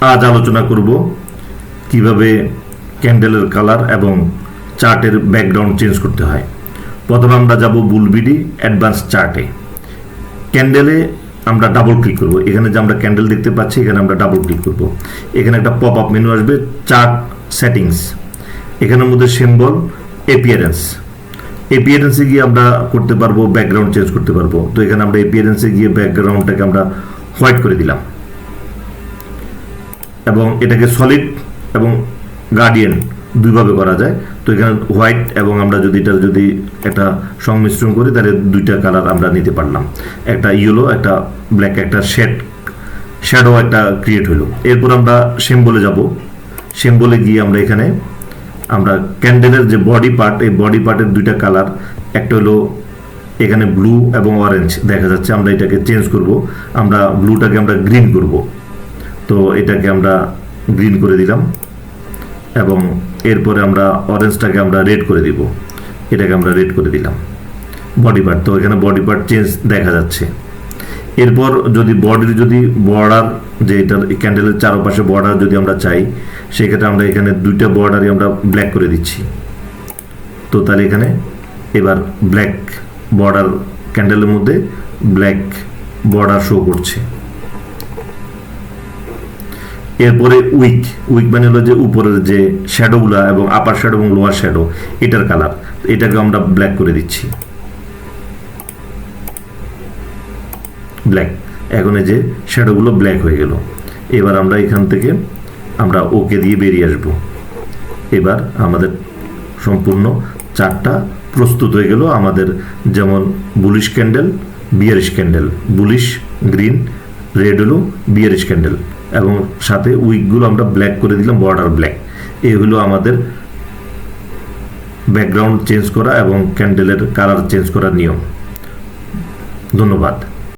আজ আলোচনা করব কীভাবে ক্যান্ডেলের কালার এবং চার্টের ব্যাকগ্রাউন্ড চেঞ্জ করতে হয়। প্রথমে আমরা যাব বুলবিডি অ্যাডভান্স চার্টে। ক্যান্ডেলে আমরা ডাবল ক্লিক করব। এখানে যে আমরা ক্যান্ডেল দেখতে পাচ্ছি, এখানে আমরা ডাবল ক্লিক করব। এখানে একটা পপ আপ মেনু আসবে, চার্ট সেটিংস। এখানের মধ্যে সিম্বল এপিয়ারেন্স এপিয়ারেন্সে গিয়ে আমরা করতে পারব, ব্যাকগ্রাউন্ড চেঞ্জ করতে পারব। তো এখানে আমরা এপিয়ারেন্সে গিয়ে ব্যাকগ্রাউন্ডটাকে আমরা হোয়াইট করে দিলাম। এবং এটাকে সলিড এবং গার্ডিয়ান দুইভাবে করা যায়। তো এখানে হোয়াইট এবং আমরা যদি এটা যদি একটা সংমিশ্রণ করি, তাহলে দুইটা কালার আমরা নিতে পারলাম। একটা ইয়েলো একটা ব্ল্যাক একটা শেড শ্যাডো একটা ক্রিয়েট হলো। এরপর আমরা সিম্বলে যাব। সিম্বলে গিয়ে আমরা এখানে আমরা ক্যান্ডেলের যে বডি পার্ট এই বডি পার্টের দুইটা কালার একটা হলো এখানে ব্লু এবং অরেঞ্জ দেখা যাচ্ছে। আমরা এটাকে চেঞ্জ করব। আমরা ব্লুটাকে আমরা গ্রিন করব। তো এটাকে আমরা গ্রিন করে দিলাম এবং এরপরে আমরা অরেঞ্জটাকে আমরা রেড করে দিব। এটাকে আমরা রেড করে দিলাম। বডি পার্ট তো এখানে বডি পার্ট চেঞ্জ দেখা যাচ্ছে। এরপর যদি বডির যদি বর্ডার যে এটার ক্যান্ডেলের চারপাশে বর্ডার যদি আমরা চাই, সেক্ষেত্রে আমরা এখানে দুইটা বর্ডারই আমরা ব্ল্যাক করে দিচ্ছি। তো তাহলে এখানে এবার ব্ল্যাক বর্ডার ক্যান্ডেলের মধ্যে ব্ল্যাক বর্ডার শো করছে। এরপরে উইক উইক মানে হলো যে উপরের যে শ্যাডোগুলা এবং আপার শ্যাডো এবং লোয়ার শ্যাডো এটার কালার এটাকে আমরা ব্ল্যাক করে দিচ্ছি। ব্ল্যাক এখন এই যে শ্যাডোগুলো ব্ল্যাক হয়ে গেল। এবার আমরা এখান থেকে আমরা ওকে দিয়ে বেরিয়ে আসব। এবার আমাদের সম্পূর্ণ চারটা প্রস্তুত হয়ে গেল। আমাদের যেমন bullish candle bearish candle bullish green red হলো বিয়ারিশ ক্যান্ডেল এবং সাথে উইকগুলো আমরা ব্ল্যাক করে দিলাম, বর্ডার ব্ল্যাক। এগুলো আমাদের ব্যাকগ্রাউন্ড চেঞ্জ করা এবং ক্যান্ডেলের কালার চেঞ্জ করার নিয়ম। ধন্যবাদ।